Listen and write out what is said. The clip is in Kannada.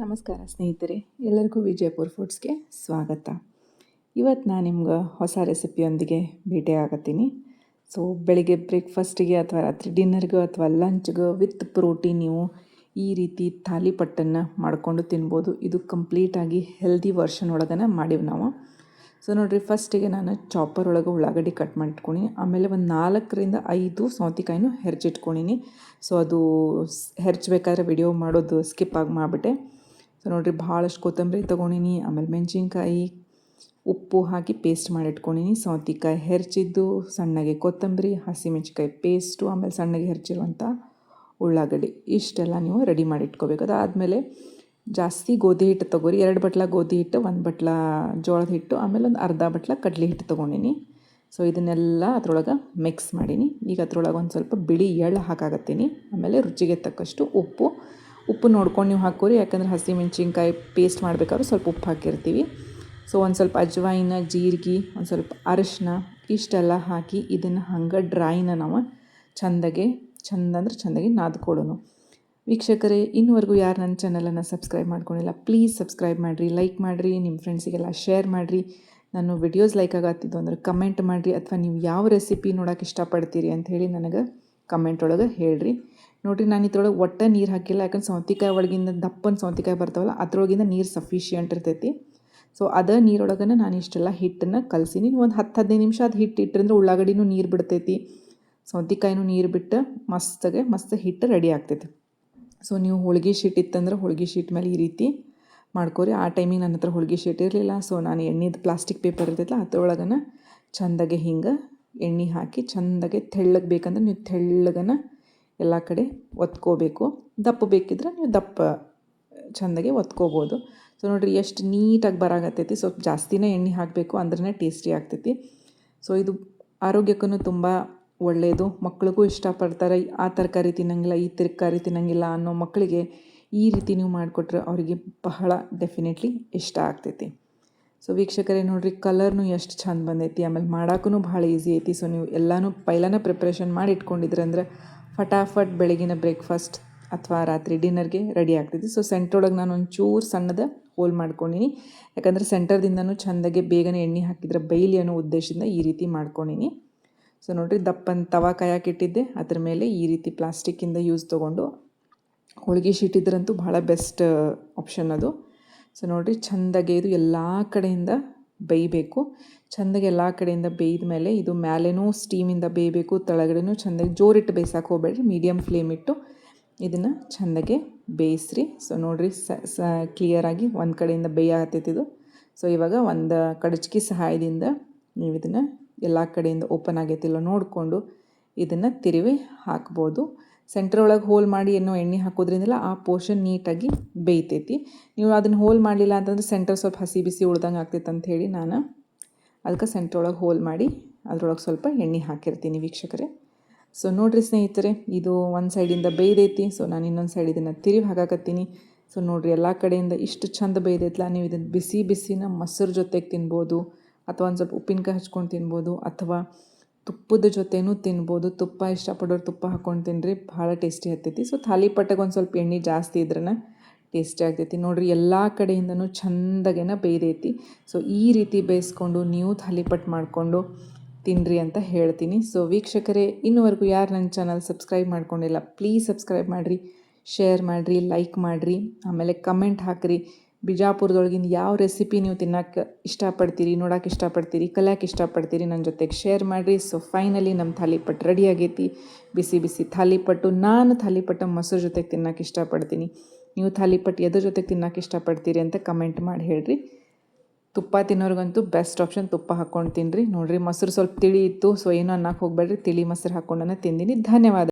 ನಮಸ್ಕಾರ ಸ್ನೇಹಿತರೆ, ಎಲ್ಲರಿಗೂ ವಿಜಯಪುರ ಫುಡ್ಸ್ಗೆ ಸ್ವಾಗತ. ಇವತ್ತು ನಾನು ನಿಮ್ಗೆ ಹೊಸ ರೆಸಿಪಿಯೊಂದಿಗೆ ಭೇಟಿ ಆಗತ್ತೀನಿ. ಸೊ ಬೆಳಿಗ್ಗೆ ಬ್ರೇಕ್ಫಾಸ್ಟಿಗೆ ಅಥವಾ ರಾತ್ರಿ ಡಿನ್ನರ್ಗೆ ಅಥವಾ ಲಂಚ್ಗೆ ವಿತ್ ಪ್ರೋಟೀನ್ ನೀವು ಈ ರೀತಿ ಥಾಲಿಪಟ್ಟನ್ನು ಮಾಡಿಕೊಂಡು ತಿನ್ಬೋದು. ಇದು ಕಂಪ್ಲೀಟಾಗಿ ಹೆಲ್ದಿ ವರ್ಷನ್ ಒಳಗನ ಮಾಡಿವಿ ನಾವು. ಸೊ ನೋಡಿರಿ ಫಸ್ಟಿಗೆ ನಾನು ಚಾಪರ್ ಒಳಗೆ ಉಳ್ಳಾಗಡ್ಡಿ ಕಟ್ ಮಾಡಿಟ್ಕೊಂಡಿನಿ ಆಮೇಲೆ ಒಂದು ನಾಲ್ಕರಿಂದ ಐದು ಸೌತೆಕಾಯಿನೂ ಹೆರ್ಚಿಟ್ಕೊಂಡಿನಿ ಸೊ ಅದು ಹೆರ್ಚ್ಬೇಕಾದ್ರೆ ವಿಡಿಯೋ ಮಾಡೋದು ಸ್ಕಿಪ್ ಆಗಿ ಮಾಡಿಬಿಟ್ಟೆ. ಸೊ ನೋಡಿರಿ, ಭಾಳಷ್ಟು ಕೊತ್ತಂಬರಿ ತೊಗೊಂಡಿನಿ, ಆಮೇಲೆ ಮೆಣಸಿನ್ಕಾಯಿ, ಉಪ್ಪು ಹಾಕಿ ಪೇಸ್ಟ್ ಮಾಡಿಟ್ಕೊಂಡಿನಿ. ಸೌತಿಕಾಯಿ ಹೆರ್ಚಿದ್ದು, ಸಣ್ಣಗೆ ಕೊತ್ತಂಬರಿ ಹಸಿಮೆಣಸಿನ್ಕಾಯಿ ಪೇಸ್ಟು ಆಮೇಲೆ ಸಣ್ಣಗೆ ಹೆರ್ಚಿರುವಂಥ ಉಳ್ಳಾಗಡ್ಡಿ. ಇಷ್ಟೆಲ್ಲ ನೀವು ರೆಡಿ ಮಾಡಿ ಇಟ್ಕೋಬೇಕು ಅದಾದಮೇಲೆ ಜಾಸ್ತಿ ಗೋಧಿ ಹಿಟ್ಟು ತೊಗೋರಿ. ಎರಡು ಬಟ್ಲ ಗೋಧಿ ಹಿಟ್ಟು, ಒಂದು ಬಟ್ಲ ಜೋಳದ ಹಿಟ್ಟು, ಆಮೇಲೆ ಒಂದು ಅರ್ಧ ಬಟ್ಲ ಕಡಲೆ ಹಿಟ್ಟು ತೊಗೊಂಡಿನಿ. ಸೊ ಇದನ್ನೆಲ್ಲ ಅದ್ರೊಳಗೆ ಮಿಕ್ಸ್ ಮಾಡೀನಿ. ಈಗ ಅದ್ರೊಳಗೆ ಒಂದು ಸ್ವಲ್ಪ ಬಿಳಿ ಎಳ್ಳು ಹಾಕಾಗತ್ತೀನಿ ಆಮೇಲೆ ರುಚಿಗೆ ತಕ್ಕಷ್ಟು ಉಪ್ಪು ಉಪ್ಪು ನೋಡ್ಕೊಂಡು ನೀವು ಹಾಕೋರಿ ಯಾಕಂದ್ರೆ ಹಸಿ ಮೆಣಸಿನ್ಕಾಯಿ ಪೇಸ್ಟ್ ಮಾಡಬೇಕಾದ್ರೆ ಸ್ವಲ್ಪ ಉಪ್ಪು ಹಾಕಿರ್ತೀವಿ. ಸೊ ಒಂದು ಸ್ವಲ್ಪ ಅಜ್ವಾಯಿನ, ಜೀರಿಗೆ, ಒಂದು ಸ್ವಲ್ಪ ಅರಶಿನ, ಇಷ್ಟೆಲ್ಲ ಹಾಕಿ ಇದನ್ನು ಹಂಗೆ ಡ್ರೈನ ನಾವು ಚೆಂದಾಗೆ, ಚಂದ ಅಂದ್ರೆ ಚೆಂದಾಗಿ ನಾದ್ಕೊಡೋನು. ವೀಕ್ಷಕರೇ, ಇನ್ನುವರೆಗೂ ಯಾರು ನನ್ನ ಚಾನಲನ್ನು ಸಬ್ಸ್ಕ್ರೈಬ್ ಮಾಡ್ಕೊಂಡಿಲ್ಲ ಪ್ಲೀಸ್ ಸಬ್ಸ್ಕ್ರೈಬ್ ಮಾಡಿರಿ ಲೈಕ್ ಮಾಡಿರಿ ನಿಮ್ಮ ಫ್ರೆಂಡ್ಸಿಗೆಲ್ಲ ಶೇರ್ ಮಾಡಿರಿ. ನಾನು ವಿಡಿಯೋಸ್ ಲೈಕ್ ಆಗತ್ತಿದ್ದು ಅಂದ್ರೆ ಕಮೆಂಟ್ ಮಾಡಿರಿ, ಅಥವಾ ನೀವು ಯಾವ ರೆಸಿಪಿ ನೋಡೋಕೆ ಇಷ್ಟಪಡ್ತೀರಿ ಅಂತ ಹೇಳಿ ನನಗೆ ಕಮೆಂಟ್ ಒಳಗೆ ಹೇಳ್ರಿ. ನೋಡಿರಿ, ನಾನು ಇದ್ರೊಳಗೆ ಒಟ್ಟು ನೀರು ಹಾಕಿಲ್ಲ, ಯಾಕಂದ್ರೆ ಸೌತಿಕಾಯಿ ಒಳಗಿಂದ ದಪ್ಪನ ಸೌತಿಕಾಯಿ ಬರ್ತಾವಲ್ಲ, ಅದ್ರೊಳಗಿಂದ ನೀರು ಸಫಿಷಿಯೆಂಟ್ ಇರ್ತೈತಿ. ಸೊ ಅದ ನೀರೊಳಗನ ನಾನು ಇಷ್ಟೆಲ್ಲ ಹಿಟ್ಟನ್ನು ಕಲಸೀನಿ. ಒಂದು ಹತ್ತು ಹದಿನೈದು ನಿಮಿಷ ಅದು ಹಿಟ್ಟು ಇಟ್ಟರೆ ಉಳ್ಳಾಗಡ್ಡಿನೂ ನೀರು ಬಿಡ್ತೈತಿ. ಸೌತೆಕಾಯಿನೂ ನೀರು ಬಿಟ್ಟು ಮಸ್ತಾಗೆ, ಮಸ್ತ್ ಹಿಟ್ಟು ರೆಡಿ ಆಗ್ತೈತಿ. ಸೊ ನೀವು ಹೋಳಿಗೆ ಶೀಟ್ ಇತ್ತಂದ್ರೆ ಹೋಳಿಗೆ ಶೀಟ್ ಮೇಲೆ ಈ ರೀತಿ ಮಾಡ್ಕೋರಿ. ಆ ಟೈಮಿಗೆ ನನ್ನ ಹತ್ರ ಹೋಳಿಗೆ ಶೀಟ್ ಇರಲಿಲ್ಲ. ಸೊ ನಾನು ಎಣ್ಣೆದು ಪ್ಲಾಸ್ಟಿಕ್ ಪೇಪರ್ ಇರ್ತೈತಲ್ಲ ಅದ್ರೊಳಗನ ಚೆಂದಾಗೆ ಹಿಂಗೆ ಎಣ್ಣೆ ಹಾಕಿ ಚೆಂದಾಗೆ ತೆಳ್ಳಗೆ ಬೇಕಂದ್ರೆ ನೀವು ತೆಳ್ಳಗನ ಎಲ್ಲ ಕಡೆ ಒತ್ಕೋಬೇಕು. ದಪ್ಪ ಬೇಕಿದ್ರೆ ನೀವು ದಪ್ಪ ಚೆಂದಾಗೆ ಒತ್ಕೋಬೋದು. ಸೊ ನೋಡಿರಿ ಎಷ್ಟು ನೀಟಾಗಿ ಬರಾಗತ್ತೈತಿ ಸ್ವಲ್ಪ ಜಾಸ್ತಿನೇ ಎಣ್ಣೆ ಹಾಕಬೇಕು ಅಂದ್ರೆ ಟೇಸ್ಟಿ ಆಗ್ತೈತಿ. ಸೊ ಇದು ಆರೋಗ್ಯಕ್ಕೂ ತುಂಬ ಒಳ್ಳೆಯದು ಮಕ್ಳಿಗೂ ಇಷ್ಟಪಡ್ತಾರೆ. ಆ ತರಕಾರಿ ತಿನ್ನಂಗಿಲ್ಲ, ಈ ತರಕಾರಿ ತಿನ್ನಂಗಿಲ್ಲ ಅನ್ನೋ ಮಕ್ಕಳಿಗೆ ಈ ರೀತಿ ನೀವು ಮಾಡಿಕೊಟ್ರೆ ಅವರಿಗೆ ಬಹಳ ಡೆಫಿನೆಟ್ಲಿ ಇಷ್ಟ ಆಗ್ತೈತಿ. ಸೊ ವೀಕ್ಷಕರೇ ನೋಡ್ರಿ ಕಲರ್ನು ಎಷ್ಟು ಚಂದ ಬಂದೈತಿ. ಆಮೇಲೆ ಮಾಡೋಕ್ಕೂ ಭಾಳ ಈಸಿ ಐತಿ. ಸೊ ನೀವು ಎಲ್ಲನೂ ಪೈಲನ ಪ್ರಿಪ್ರೇಷನ್ ಮಾಡಿ ಇಟ್ಕೊಂಡಿದ್ರೆ ಅಂದ್ರೆ ಫಟಾಫಟ್ ಬೆಳಗಿನ ಬ್ರೇಕ್ಫಾಸ್ಟ್ ಅಥವಾ ರಾತ್ರಿ ಡಿನ್ನರ್ಗೆ ರೆಡಿ ಆಗ್ತೈತಿ. ಸೊ ಸೆಂಟ್ರೊಳಗೆ ನಾನು ಒಂಚೂರು ಸಣ್ಣದ ಹೋಲ್ ಮಾಡ್ಕೊಂಡಿನಿ. ಯಾಕಂದರೆ ಸೆಂಟರ್ದಿಂದನೂ ಚೆಂದಾಗೆ ಬೇಗನೆ ಎಣ್ಣೆ ಹಾಕಿದ್ರೆ ಬೈಲಿ ಅನ್ನೋ ಉದ್ದೇಶದಿಂದ ಈ ರೀತಿ ಮಾಡ್ಕೊಂಡಿನಿ. ಸೊ ನೋಡಿರಿ, ದಪ್ಪನ ತವಾ ಕಾಯಕ್ಕಿಟ್ಟಿದ್ದೆ ಅದ್ರ ಮೇಲೆ ಈ ರೀತಿ ಪ್ಲಾಸ್ಟಿಕ್ಕಿಂದ ಯೂಸ್ ತೊಗೊಂಡು ಹೋಳಿಗೆ ಶೀಟ್ ಇದ್ರಂತೂ ಭಾಳ ಬೆಸ್ಟ್ ಆಪ್ಷನ್ ಅದು. ಸೊ ನೋಡಿರಿ ಚೆಂದಾಗೆ ಇದು ಎಲ್ಲ ಕಡೆಯಿಂದ ಬೇಯಬೇಕು. ಚಂದಗೆ ಎಲ್ಲ ಕಡೆಯಿಂದ ಬೇಯ್ದ ಮೇಲೆ ಇದು ಮ್ಯಾಲೇನೂ ಸ್ಟೀಮಿಂದ ಬೇಯಬೇಕು, ತಳಗಡೆನೂ ಚೆಂದಾಗಿ ಜೋರಿಟ್ಟು ಬೇಯಿಸಕ್ಕೆ ಹೋಗ್ಬೇಡ್ರಿ. ಮೀಡಿಯಮ್ ಫ್ಲೇಮ್ ಇಟ್ಟು ಇದನ್ನು ಚೆಂದಾಗೆ ಬೇಯಿಸ್ರಿ. ಸೊ ನೋಡಿರಿ, ಸ ಕ್ಲಿಯರಾಗಿ ಒಂದು ಕಡೆಯಿಂದ ಬೇಯತ್ತೈತಿದು ಸೊ ಇವಾಗ ಒಂದು ಕಡಚ್ಕಿ ಸಹಾಯದಿಂದ ನೀವು ಇದನ್ನು ಎಲ್ಲ ಕಡೆಯಿಂದ ಓಪನ್ ಆಗೈತಿಲ್ಲ ನೋಡಿಕೊಂಡು ಇದನ್ನು ತಿರುವಿ ಹಾಕ್ಬೋದು. ಸೆಂಟ್ರ್ ಒಳಗೆ ಹೋಲ್ ಮಾಡಿ ಏನೋ ಎಣ್ಣೆ ಹಾಕೋದ್ರಿಂದಲ್ಲ ಆ ಪೋರ್ಷನ್ ನೀಟಾಗಿ ಬೇಯ್ತೈತಿ. ನೀವು ಅದನ್ನು ಹೋಲ್ ಮಾಡಲಿಲ್ಲ ಅಂತಂದ್ರೆ ಸೆಂಟರ್ ಸ್ವಲ್ಪ ಹಸಿ ಬಿಸಿ ಉಳ್ದಂಗೆ ಆಗ್ತೈತೆ ಅಂತ ಹೇಳಿ ನಾನು ಅದಕ್ಕೆ ಸೆಂಟ್ರ್ ಒಳಗೆ ಹೋಲ್ ಮಾಡಿ ಅದರೊಳಗೆ ಸ್ವಲ್ಪ ಎಣ್ಣೆ ಹಾಕಿರ್ತೀನಿ ವೀಕ್ಷಕರೇ. ಸೊ ನೋಡಿರಿ ಸ್ನೇಹಿತರೆ, ಇದು ಒಂದು ಸೈಡಿಂದ ಬೇಯ್ದೈತಿ. ಸೊ ನಾನು ಇನ್ನೊಂದು ಸೈಡ್ ಇದನ್ನು ತಿರುವಿ ಹಾಕಾಕತ್ತೀನಿ ಸೊ ನೋಡಿರಿ ಎಲ್ಲ ಕಡೆಯಿಂದ ಇಷ್ಟು ಚಂದ ಬೇಯ್ದೈತಲ್ಲ ನೀವು ಇದನ್ನು ಬಿಸಿ ಬಿಸಿನ ಮೊಸರು ಜೊತೆಗೆ ತಿನ್ಬೋದು, ಅಥವಾ ಒಂದು ಸ್ವಲ್ಪ ಉಪ್ಪಿನಕಾಯಿ ಹಚ್ಕೊಂಡು ತಿನ್ಬೋದು, ಅಥವಾ ತುಪ್ಪದ ಜೊತೆನೂ ತಿನ್ಬೋದು. ತುಪ್ಪ ಇಷ್ಟಪಡೋರು ತುಪ್ಪ ಹಾಕ್ಕೊಂಡು ತಿನ್ನಿರಿ ಭಾಳ ಟೇಸ್ಟಿ ಆಗ್ತೈತಿ. ಸೊ ಥಾಲಿಪಟ್ಟೆಗೆ ಒಂದು ಸ್ವಲ್ಪ ಎಣ್ಣೆ ಜಾಸ್ತಿ ಇದ್ರನ ಟೇಸ್ಟಿ ಆಗ್ತೈತಿ. ನೋಡಿರಿ, ಎಲ್ಲ ಕಡೆಯಿಂದನೂ ಚೆಂದಾಗೇನ ಬೇಯ್ದೈತಿ ಸೊ ಈ ರೀತಿ ಬೇಯಿಸ್ಕೊಂಡು ನೀವು ಥಾಲಿಪಟ್ಟು ಮಾಡಿಕೊಂಡು ತಿನ್ನಿರಿ ಅಂತ ಹೇಳ್ತೀನಿ. ಸೊ ವೀಕ್ಷಕರೇ, ಇನ್ನುವರೆಗೂ ಯಾರು ನನ್ನ ಚಾನಲ್ ಸಬ್ಸ್ಕ್ರೈಬ್ ಮಾಡ್ಕೊಂಡಿಲ್ಲ, ಪ್ಲೀಸ್ ಸಬ್ಸ್ಕ್ರೈಬ್ ಮಾಡಿರಿ, ಶೇರ್ ಮಾಡಿರಿ, ಲೈಕ್ ಮಾಡಿರಿ, ಆಮೇಲೆ ಕಮೆಂಟ್ ಹಾಕಿರಿ. ಬಿಜಾಪುರದೊಳಗಿಂದ ಯಾವ ರೆಸಿಪಿ ನೀವು ತಿನ್ನೋಕೆ ಇಷ್ಟಪಡ್ತೀರಿ, ನೋಡೋಕೆ ಇಷ್ಟಪಡ್ತೀರಿ, ಕಲಿಯೋಕೆ ಇಷ್ಟಪಡ್ತೀರಿ ನನ್ನ ಜೊತೆಗೆ ಶೇರ್ ಮಾಡಿರಿ. ಸೊ ಫೈನಲಿ ನಮ್ಮ ಥಾಲಿಪಟ್ಟು ರೆಡಿ ಆಗೈತಿ. ಬಿಸಿ ಬಿಸಿ ಥಾಲಿಪಟ್ಟು, ನಾನು ಥಾಲಿಪಟ್ಟು ಮೊಸರು ಜೊತೆಗೆ ತಿನ್ನೋಕೆ ಇಷ್ಟಪಡ್ತೀನಿ. ನೀವು ಥಾಲಿಪಟ್ಟು ಎದ್ರ ಜೊತೆಗೆ ತಿನ್ನೋಕೆ ಇಷ್ಟಪಡ್ತೀರಿ ಅಂತ ಕಮೆಂಟ್ ಮಾಡಿ ಹೇಳ್ರಿ. ತುಪ್ಪ ತಿನ್ನೋರಿಗಂತೂ ಬೆಸ್ಟ್ ಆಪ್ಷನ್ ತುಪ್ಪ ಹಾಕ್ಕೊಂಡು ತಿನ್ನಿರಿ ನೋಡಿರಿ ಮೊಸರು ಸ್ವಲ್ಪ ತಿಳಿ ಇತ್ತು ಸೊ ಏನೋ ಅನ್ನಕ್ಕೆ ಹೋಗಬೇಡ್ರಿ. ತಿಳಿ ಮೊಸರು ಹಾಕ್ಕೊಂಡನ್ನು ತಿಂದಿನಿ. ಧನ್ಯವಾದ.